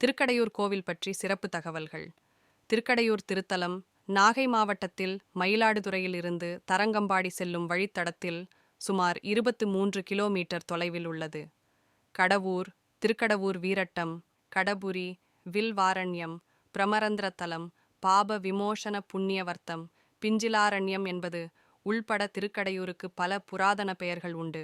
திருக்கடையூர் கோவில் பற்றி சிறப்பு தகவல்கள். திருக்கடையூர் திருத்தலம் நாகை மாவட்டத்தில் மயிலாடுதுறையில் இருந்து தரங்கம்பாடி செல்லும் வழித்தடத்தில் சுமார் இருபத்து மூன்று கிலோமீட்டர் தொலைவில் உள்ளது. கடவூர் திருக்கடவூர் வீரட்டம் கடபுரி வில்வாரண்யம் பிரமரந்திரத்தலம் பாப விமோசன புண்ணியவர்த்தம் பிஞ்சிலாரண்யம் என்பது உள்பட திருக்கடையூருக்கு பல புராதன பெயர்கள் உண்டு.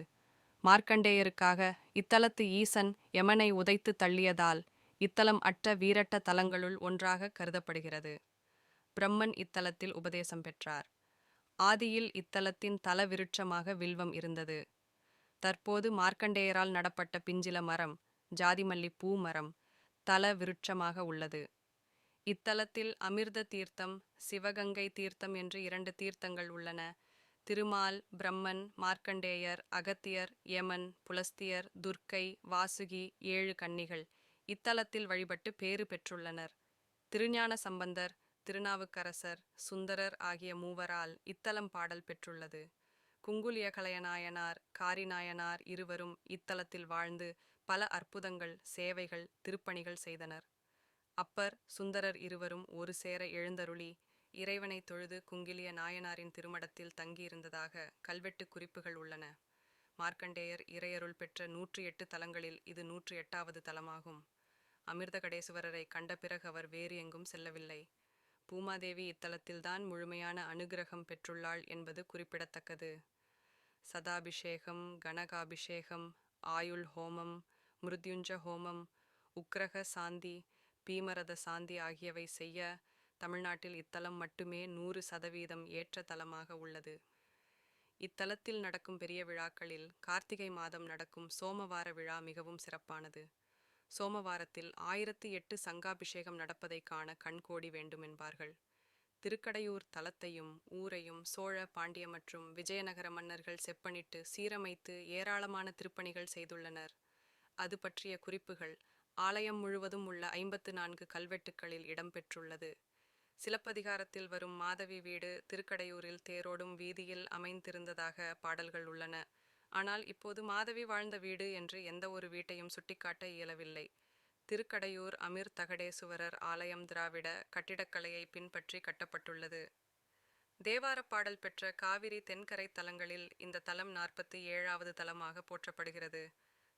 மார்க்கண்டேயருக்காக இத்தலத்து ஈசன் யமனை உதைத்து தள்ளியதால் இத்தலம் அற்ற வீரட்ட தலங்களுள் ஒன்றாக கருதப்படுகிறது. பிரம்மன் இத்தலத்தில் உபதேசம் பெற்றார். ஆதியில் இத்தலத்தின் தல விருட்சமாக வில்வம் இருந்தது. தற்போது மார்க்கண்டேயரால் நடப்பட்ட பிஞ்சில மரம் ஜாதிமல்லி பூ மரம் தல விருட்சமாக உள்ளது. இத்தலத்தில் அமிர்த தீர்த்தம் சிவகங்கை தீர்த்தம் என்று இரண்டு தீர்த்தங்கள் உள்ளன. திருமால் பிரம்மன் மார்க்கண்டேயர் அகத்தியர் யமன் புலஸ்தியர் துர்க்கை வாசுகி ஏழு கன்னிகள். இத்தலத்தில் வழிபட்டு பேறு பெற்றுள்ளனர். திருஞான சம்பந்தர் திருநாவுக்கரசர் சுந்தரர் ஆகிய மூவரால் இத்தலம் பாடல் பெற்றுள்ளது. குங்குலியகலய நாயனார் காரிநாயனார் இருவரும் இத்தலத்தில் வாழ்ந்து பல அற்புதங்கள் சேவைகள் திருப்பணிகள் செய்தனர். அப்பர் சுந்தரர் இருவரும் ஒரு சேர எழுந்தருளி இறைவனை தொழுது குங்கிலிய நாயனாரின் திருமடத்தில் தங்கியிருந்ததாக கல்வெட்டு குறிப்புகள் உள்ளன. மார்க்கண்டேயர் இறையருள் பெற்ற நூற்றி எட்டு தலங்களில் இது நூற்றி எட்டாவது தலமாகும். அமிர்தகடேசுவரரை கண்ட பிறகு அவர் வேறு எங்கும் செல்லவில்லை. பூமாதேவி இத்தலத்தில்தான் முழுமையான அனுகிரகம் பெற்றுள்ளாள் என்பது குறிப்பிடத்தக்கது. சதாபிஷேகம் கனகாபிஷேகம் ஆயுள் ஹோமம் மிருத்யுஞ்ச ஹோமம் உக்ரக சாந்தி பீமரத சாந்தி ஆகியவை செய்ய தமிழ்நாட்டில் இத்தலம் மட்டுமே நூறு சதவீதம் ஏற்ற தலமாக உள்ளது. இத்தலத்தில் நடக்கும் பெரிய விழாக்களில் கார்த்திகை மாதம் நடக்கும் சோமவார விழா மிகவும் சிறப்பானது. சோமவாரத்தில் ஆயிரத்தி எட்டு சங்காபிஷேகம் நடப்பதை காண கண்கோடி வேண்டும் என்பார்கள் திருக்கடையூர் தலத்தையும் ஊரையும் சோழ பாண்டிய மற்றும் விஜயநகர மன்னர்கள் செப்பனிட்டு சீரமைத்து ஏராளமான திருப்பணிகள் செய்துள்ளனர். அது பற்றிய குறிப்புகள் ஆலயம் முழுவதும் உள்ள ஐம்பத்து நான்கு கல்வெட்டுக்களில் இடம்பெற்றுள்ளது. சிலப்பதிகாரத்தில் வரும் மாதவி வீடு திருக்கடையூரில் தேரோடும் வீதியில் அமைந்திருந்ததாக பாடல்கள் உள்ளன. ஆனால் இப்போது மாதவி வாழ்ந்த வீடு என்று எந்த ஒரு வீட்டையும் சுட்டிக்காட்ட இயலவில்லை. திருக்கடையூர் அமீர் தகடேசுவரர் ஆலயம் திராவிட கட்டிடக்கலையை பின்பற்றி கட்டப்பட்டுள்ளது. தேவார பாடல் பெற்ற காவிரி தென்கரை தலங்களில் இந்த தலம் நாற்பத்தி ஏழாவது தலமாக போற்றப்படுகிறது.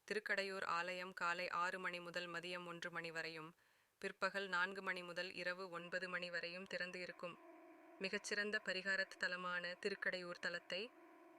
திருக்கடையூர் ஆலயம் காலை ஆறு மணி முதல் மதியம் ஒன்று மணி வரையும் பிற்பகல் நான்கு மணி முதல் இரவு ஒன்பது மணி வரையும் திறந்து இருக்கும். மிகச்சிறந்த பரிகாரத் தலமான திருக்கடையூர் தலத்தை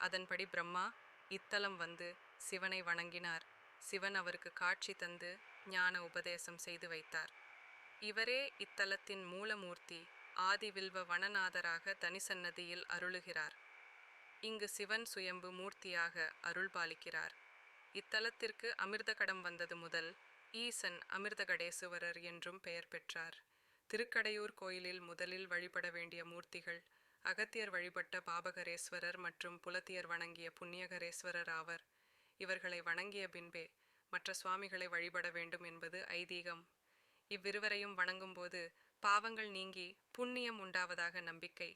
அதன்படி பிரம்மா இத்தலம் வந்து சிவனை வணங்கினார். சிவன் அவருக்கு காட்சி தந்து ஞான உபதேசம் செய்து வைத்தார். இவரே இத்தலத்தின் மூலமூர்த்தி ஆதிவில்வ வனநாதராக தனிசன்னதியில் அருளுகிறார். இங்கு சிவன் சுயம்பு மூர்த்தியாக அருள் பாலிக்கிறார். இத்தலத்திற்கு அமிர்தகடம் வந்தது முதல் ஈசன் அமிர்தகடேசுவரர் என்றும் பெயர் பெற்றார். திருக்கடையூர் கோயிலில் முதலில் வழிபட வேண்டிய மூர்த்திகள் அகத்தியர் வழிபட்ட பாபகரேஸ்வரர் மற்றும் புலத்தியர் வணங்கிய புண்ணியகரேஸ்வரர் ஆவர். இவர்களை வணங்கிய பின்பே மற்ற சுவாமிகளை வழிபட வேண்டும் என்பது ஐதீகம். இவ்விருவரையும் வணங்கும்போது பாவங்கள் நீங்கி புண்ணியம் உண்டாவதாக நம்பிக்கை.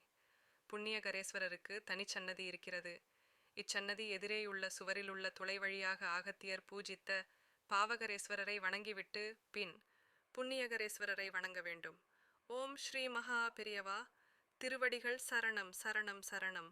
புண்ணியகரேஸ்வரருக்கு தனிச்சன்னதி இருக்கிறது. இச்சன்னதி எதிரேயுள்ள சுவரிலுள்ள துளை வழியாக ஆகத்தியர் பூஜித்த பாவகரேஸ்வரரை வணங்கிவிட்டு பின் புண்ணியகரேஸ்வரரை வணங்க வேண்டும். ஓம் ஸ்ரீ மகா பெரியவா. திருவடிகள் சரணம் சரணம் சரணம்.